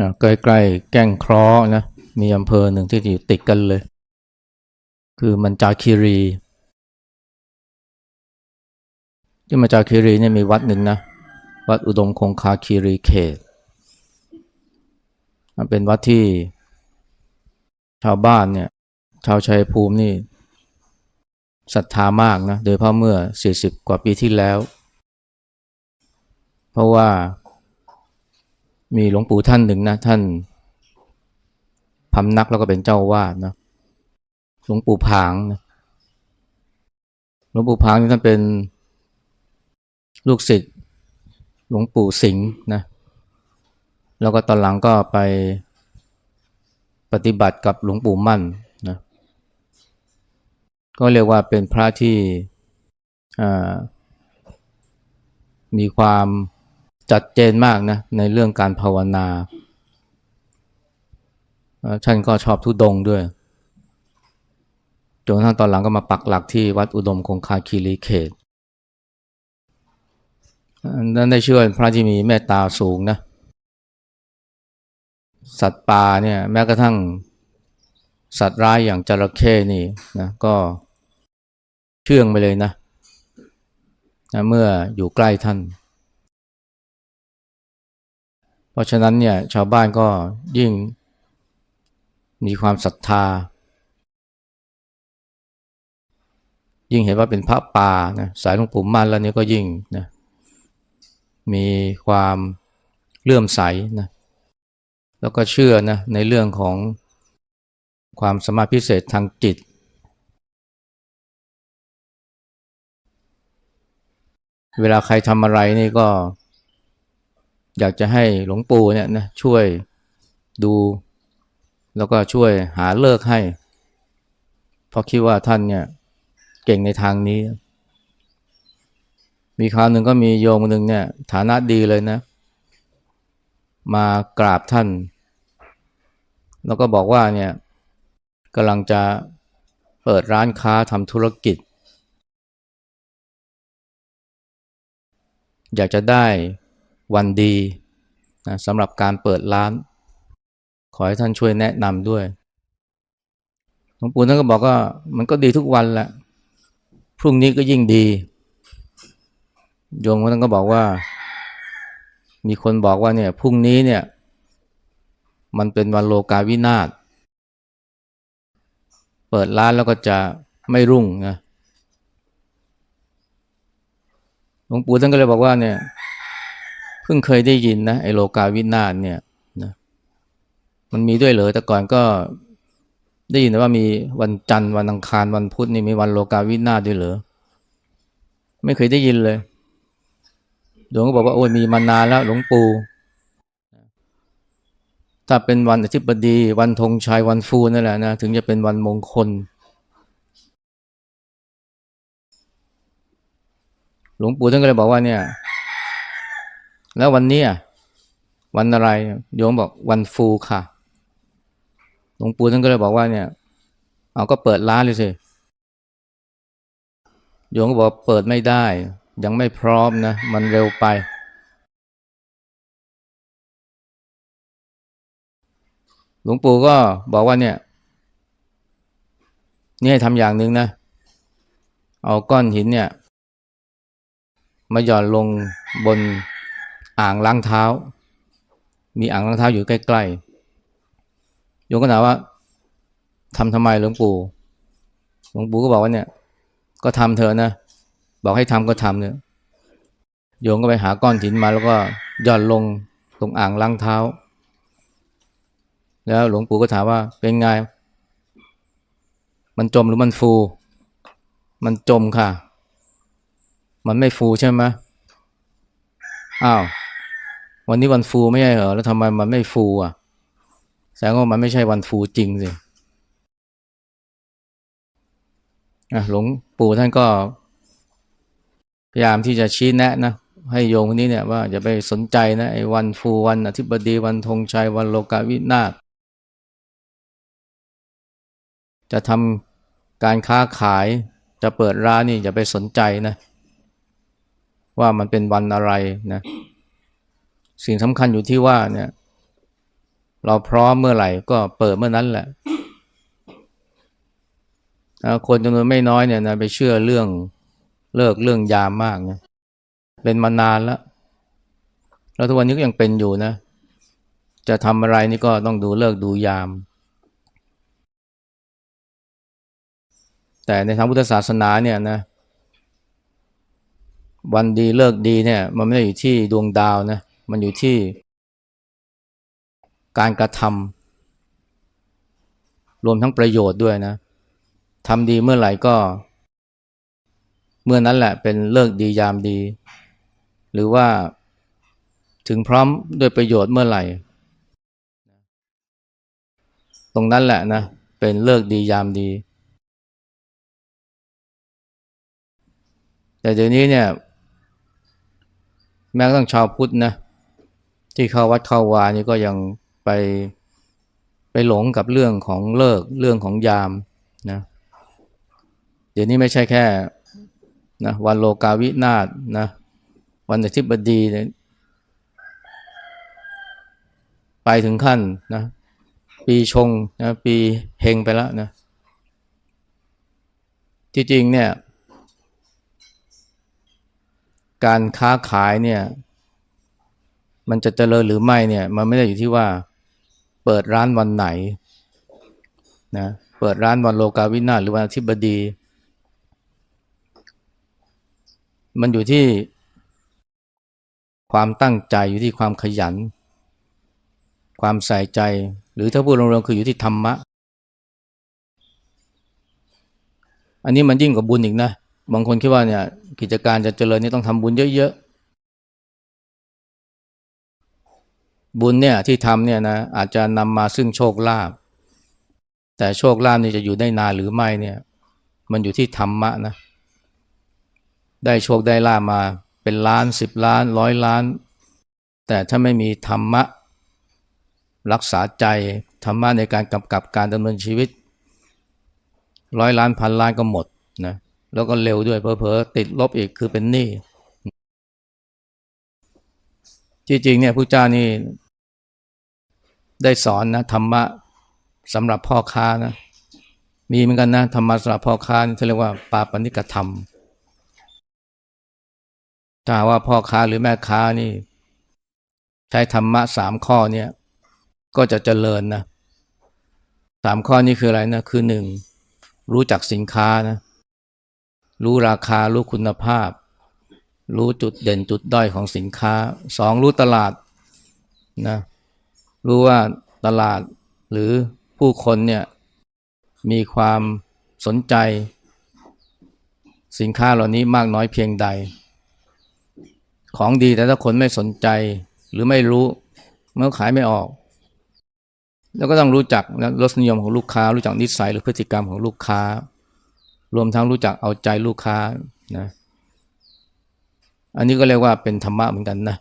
อ่าใกล้ๆแก้งเคราะห์นะมีอำเภอหนึ่งที่อยู่ติดกันเลย คือมันจาคีรี ที่มาจาคีรีเนี่ยมีวัดหนึ่งนะ วัดอุดมคงคาคีรีเขต มันเป็นวัดที่ชาวบ้านเนี่ย ชาวชัยภูมินี่ศรัทธามากนะ โดยเฉพาะเมื่อ 40 กว่าปีที่แล้ว เพราะว่า มีหลวงปู่ท่านหนึ่งนะท่านพำนักแล้วก็เป็นเจ้าวาดนะหลวงปู่ผางนะหลวงปู่ผางนี่ท่านเป็นลูกศิษย์หลวงปู่สิงห์นะแล้วก็ตอนหลังก็ไปปฏิบัติกับหลวงปู่มั่นนะก็เรียกว่าเป็นพระที่มีความ จัดเจนมากนะในเรื่องการภาวนาท่านก็ชอบทุดงด้วยจนกระทั่งตอนหลังก็มาปักหลักที่วัดอุดมคงคาคีรีเขตนั้นได้ชื่อพระที่มีเมตตาสูงนะ สัตว์ป่าเนี่ยแม้กระทั่งสัตว์ร้ายอย่างจระเข้นี่นะก็เชื่องไปเลยนะนะ เมื่ออยู่ใกล้ท่าน เพราะฉะนั้นเนี่ยชาวบ้านก็ยิ่งมีความศรัทธา ยิ่งเห็นว่าเป็นพระป่านะสายหลวงปู่มั่นแล้วนี่ก็ยิ่งนะมีความเลื่อมใสนะแล้วก็เชื่อนะในเรื่องของความสามารถพิเศษทางจิต เวลาใครทำอะไรนี่ก็ อยากจะให้หลวงปู่เนี่ยนะช่วยดู แล้วก็ช่วยหาเลิกให้ เพราะคิดว่าท่านเนี่ยเก่งในทางนี้ มีคราวหนึ่งก็มีโยมหนึ่งเนี่ย ฐานะดีเลยนะ มากราบท่าน แล้วก็บอกว่าเนี่ยกำลังจะเปิดร้านค้าทำธุรกิจ อยากจะได้ วันดีนะสำหรับการเปิดร้าน ขอให้ท่านช่วยแนะนำด้วยหลวงปู่ท่านก็บอกว่ามันก็ดีทุกวันแหละพรุ่งนี้ก็ยิ่งดี โยมท่านก็บอกว่า มีคนบอกว่าเนี่ยพรุ่งนี้เนี่ย มันเป็นวันโลกาวินาศเปิดร้านแล้วก็จะไม่รุ่งนะหลวงปู่ท่านก็เลยบอกว่าเนี่ย พิ่งเคยได้ยินนะไอโลกาวินาศเนี่ยนะมันมีด้วยเหรอแต่ก่อนก็ได้ยินว่ามีวันจันทร์วันอังคารวันพุธนี่มีวันโลกาวินาศด้วยเหรอไม่เคยได้ยินเลย หลวงก็บอกว่าโอ้ยมีมานานแล้วหลวงปู่ถ้าเป็นวันอธิบดี วันธงชัยวันฟูนั่นแหละนะถึงจะเป็นวันมงคล หลวงปู่ท่านก็เลยบอกว่าเนี่ย แล้ววันนี้วันอะไร โยมบอกวันฟูค่ะ หลวงปู่ท่านก็เลยบอกว่าเนี่ย เอาก็เปิดร้านเลยสิ โยมก็บอกเปิดไม่ได้ ยังไม่พร้อมนะ มันเร็วไป หลวงปู่ก็บอกว่าเนี่ย นี่ให้ทำอย่างหนึ่งนะ เอาก้อนหินเนี่ย มาหย่อนลงบน อ่างล้างเท้า มีอ่างล้างเท้าอยู่ใกล้ๆโยมก็ถามว่าทำทำไมหลวงปู่หลวงปู่ก็บอกว่าเนี่ย ก็ทำเถอะนะบอกให้ทำก็ทำเนี่ยโยมก็ไปหาก้อนหินมาแล้วก็หย่อนลงตรงอ่างล้างเท้า แล้วหลวงปู่ก็ถามว่าเป็นไง มันจมหรือมันฟู มันจมค่ะ มันไม่ฟูใช่ไหมอ้าว วันนี้วันฟูไม่ใช่เหรอ แล้วทำไมมันไม่ฟูอะ แสดงว่ามันไม่ใช่วันฟูจริงสิอะหลวงปู่ท่านก็ พยายามที่จะชี้แนะนะให้โยมคนนี้เนี่ยว่าอย่าไปสนใจนะไอ้วันฟูวันอธิบดีวันธงชัยวันโลกาวินาศจะทำการค้าขายจะเปิดร้านนี่อย่าไปสนใจนะ ว่ามันเป็นวันอะไรนะ สิ่งสำคัญอยู่ที่ว่าเนี่ย เราพร้อมเมื่อไหร่ก็เปิดเมื่อนั้นแหละนะคนจำนวนไม่น้อยเนี่ยนะไปเชื่อเรื่องเลิกเรื่องยามมากเนะเป็นมานานแล้วแล้วทุกวันนี้ก็ยังเป็นอยู่นะ จะทำอะไรนี่ก็ต้องดูเลิกดูยาม แต่ในทางพุทธศาสนาเนี่ยนะ วันดีเลิกดีเนี่ย มันไม่ได้อยู่ที่ดวงดาวนะ มันอยู่ที่ การกระทำรวมทั้งประโยชน์ด้วยนะทำดีเมื่อไหร่ก็ เมื่อนั้นแหละเป็นเลิกดียามดี หรือว่าถึงพร้อมด้วยประโยชน์เมื่อไหร่ ตรงนั้นแหละนะเป็นเลิกดียามดี แต่เดี๋ยวนี้เนี่ย แม้กระทั่งชาวพุทธนะ ที่เข้าวัดเข้าวานี่ก็ยังไปไปหลงกับเรื่องของเลิกเรื่องของยามนะเดี๋ยวนี้ไม่ใช่แค่นะวันโลกาวินาศนะวันอาทิตย์บดีเนี่ยไปถึงขั้นนะปีชงนะปีเฮงไปแล้วนะที่จริงเนี่ย การค้าขายเนี่ย มันจะเจริญหรือไม่เนี่ย มันไม่ได้อยู่ที่ว่าเปิดร้านวันไหนนะเปิดร้านวันโลกาวินาหรือวันอาทิตย์บดี มันอยู่ที่ความตั้งใจอยู่ที่ความขยัน ความใส่ใจ หรือถ้าพูดรวมๆคืออยู่ที่ธรรมะ อันนี้มันยิ่งกว่าบุญอีกนะ บางคนคิดว่าเนี่ยกิจการจะเจริญนี่ต้องทำบุญเยอะ บุญเนี่ยที่ทำเนี่ยนะอาจจะนำมาซึ่งโชคลาภแต่โชคลาภนี่จะอยู่ได้นานหรือไม่เนี่ย มันอยู่ที่ธรรมะนะ ได้โชคได้ลาภมาเป็นล้านสิบล้านร้อยล้าน แต่ถ้าไม่มีธรรมะ รักษาใจธรรมะในการกำกับการดำเนินชีวิต ร้อยล้านพันล้านก็หมดนะแล้วก็เร็วด้วยเพอๆติดลบอีกคือเป็นหนี้ จริงๆเนี่ยผู้เจ้านี่ได้สอนนะธรรมะสำหรับพ่อค้านะมีเหมือนกันนะธรรมะสำหรับพ่อค้าที่เรียกว่าปาปนิกธรรมถ้าว่าพ่อค้าหรือแม่ค้านี่ ใช้ธรรมะสามข้อเนี่ยก็จะเจริญนะสามข้อนี้คืออะไรนะคือหนึ่งรู้จักสินค้านะรู้ราคารู้คุณภาพ รู้จุดเด่นจุดด้อยของสินค้าสองรู้ตลาดนะรู้ว่าตลาดหรือผู้คนเนี่ยมีความสนใจ สินค้าเหล่านี้มากน้อยเพียงใด ของดีแต่ถ้าคนไม่สนใจหรือไม่รู้เมื่อขายไม่ออก แล้วก็ต้องรู้จักนะรสนิยมของลูกค้า รู้จักนิสัยหรือพฤติกรรมของลูกค้า รวมทั้งรู้จักเอาใจลูกค้านะ อันนี้ก็เรียกว่าเป็นธรรมะเหมือนกันนะ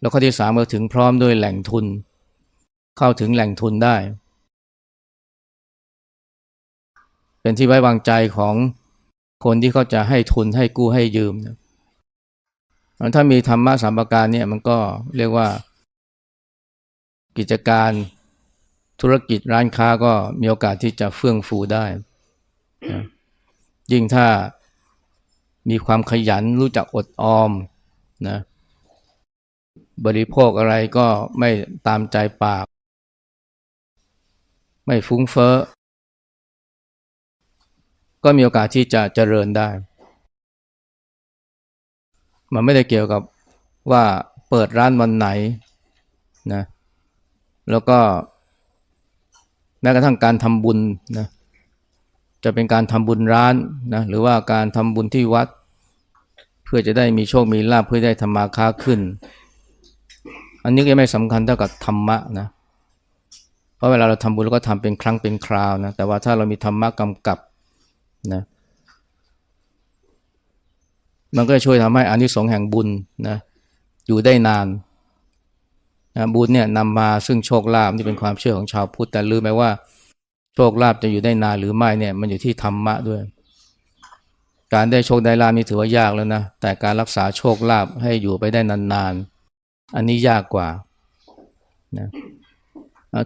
แล้วข้อที่สามก็ถึงพร้อมด้วยแหล่งทุน เข้าถึงแหล่งทุนได้ เป็นที่ไว้วางใจของคนที่เขาจะให้ทุนให้กู้ให้ยืมนะถ้ามีธรรมะสามประการเนี่ยมันก็เรียกว่า กิจการธุรกิจร้านค้าก็มีโอกาสที่จะเฟื่องฟูได้ ยิ่งถ้า มีความขยันรู้จักอดออมนะบริโภคอะไรก็ไม่ตามใจปาก ไม่ฟุ้งเฟ้อ ก็มีโอกาสที่จะเจริญได้ มันไม่ได้เกี่ยวกับว่าเปิดร้านวันไหนนะแล้วก็แม้กระทั่งการทำบุญนะ จะเป็นการทำบุญร้านนะหรือว่าการทำบุญที่วัด เพื่อจะได้มีโชคมีลาภเพื่อได้ธรรมาค้าขึ้น อันนี้ก็ไม่สำคัญเท่ากับธรรมะนะเพราะเวลาเราทำบุญเราก็ทำเป็นครั้งเป็นคราวนะแต่ว่าถ้าเรามีธรรมะกำกับนะมันก็จะช่วยทำให้อานิสงส์แห่งบุญนะอยู่ได้นานนะบุญเนี่ยนำมาซึ่งโชคลาภนี่เป็นความเชื่อของชาวพุทธแต่ลืมไปว่า โชคลาภจะอยู่ได้นานหรือไม่เนี่ยมันอยู่ที่ธรรมะด้วย การได้โชคได้ลาภนี่ถือว่ายากแล้วนะ แต่การรักษาโชคลาภให้อยู่ไปได้นานๆ อันนี้ยากกว่านะ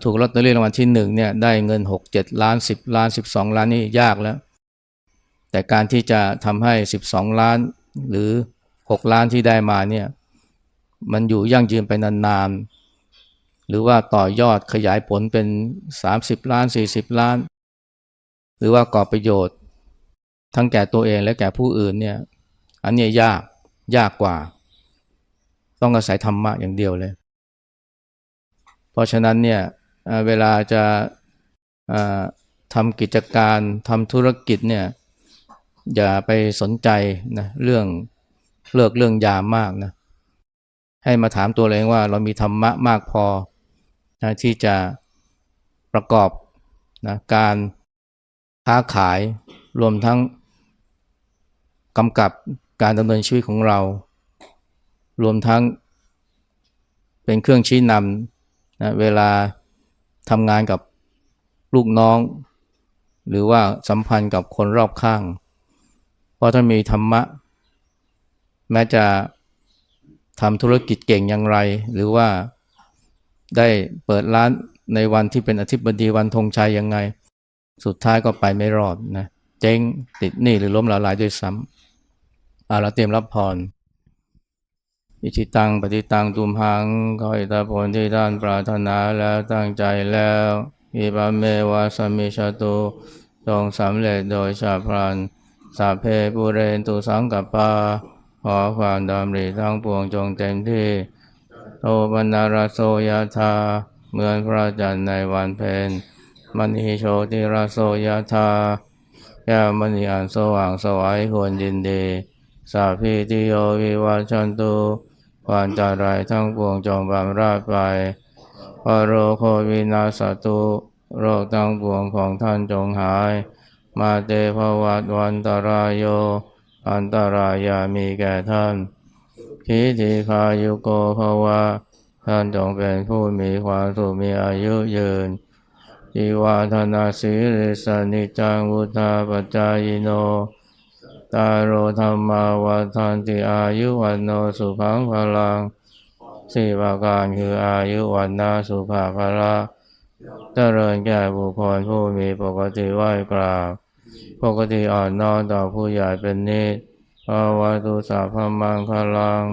ถูกลอตเตอรี่รางวัลที่หนึ่งเนี่ยได้เงินหกเจ็ดล้านสิบล้านสิบสองล้านนี่ยากแล้ว แต่การที่จะทำให้สิบสองล้านหรือหกล้านที่ได้มาเนี่ยมันอยู่ยั่งยืนไปนานๆ หรือว่าต่อยอดขยายผลเป็นสามสิบล้านสี่สิบล้าน หรือว่าก่อประโยชน์ ทั้งแก่ตัวเองและแก่ผู้อื่นเนี่ยอันนี้ยากยากกว่า ต้องอาศัยธรรมะอย่างเดียวเลย เพราะฉะนั้นเนี่ยเวลาจะทำกิจการทำธุรกิจเนี่ยอย่าไปสนใจนะเรื่องเลิกเรื่องยามากนะให้มาถามตัวเองว่าเรามีธรรมะมากพอ นะที่จะประกอบนะการค้าขายรวมทั้งกำกับการดำเนินชีวิตของเรา รวมทั้งเป็นเครื่องชี้นำนะเวลาทำงานกับลูกน้อง หรือว่าสัมพันธ์กับคนรอบข้าง เพราะถ้ามีธรรมะ แม้จะทำธุรกิจเก่งอย่างไร หรือว่า ได้เปิดร้านในวันที่เป็นอธิบดีวันธงชัยยังไง สุดท้ายก็ไปไม่รอดนะเจ๊งติดหนี้หรือล้มละลายด้วยซ้ำเอาเราเตรียมรับพรอิชิตังปฏิตังตุมหังขอให้ตาผลที่ท่านปรารถนาแล้วตั้งใจแล้วอิบาเมวาสมิชาตุจงสำเร็จโดยชาพลันสัพเพปุเรนตุสังกปาขอความดำริทั้งปวงจงเต็มที่ โตบรรณารโสยธาเหมือนพระจันทร์ในวันเพ็ญมณีโชติราโสยธาแก้วมณีอันสว่างสวัยควรยินดีสาพีติโยวิวัชชันตุความจารายทั้งปวงจงบำราดไปพโรโควินาสตุโรคทั้งปวงของท่านจงหาย มาเตภวัตวันตรายโย อันตรายามีแก่ท่าน คิติคายุโกภาวะท่านจงเป็นผู้มีความสุขมีอายุยืนจีวาธนาสิริสนิจังวุธาปจายโน ตารโรธรรมาวัฏันติอายุวันโนสุขังพลังสี่ประการคืออายุวันนาสุภาพละเจริญแก่บุคคลผู้มีปกติไหวกราบ ปกติอ่อนน้อมต่อผู้ใหญ่เป็นนิส ภาวะตุสัพมังคลัง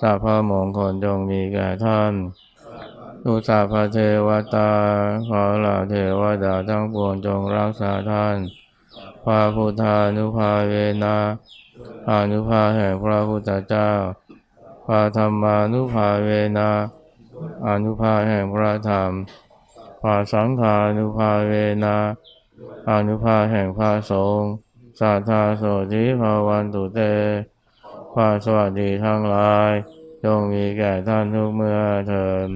สัพพมงคลจงมีแก่ท่านตุสัพเทวตา ขอเหล่าเทวดาทั้งปวงจงรักษาท่านพระพุทธานุภาเวนะอานุภาแห่งพระพุทธเจ้าพระธรรมานุภาเวนะอานุภาแห่งพระธรรมพระสังฆานุภาเวนะอานุภาแห่งพระสงฆ์ สัทธาโสธิภาวันตุเตความสวัสดีทั้งหลายจงมีแก่ท่านทุกเมื่อเถิด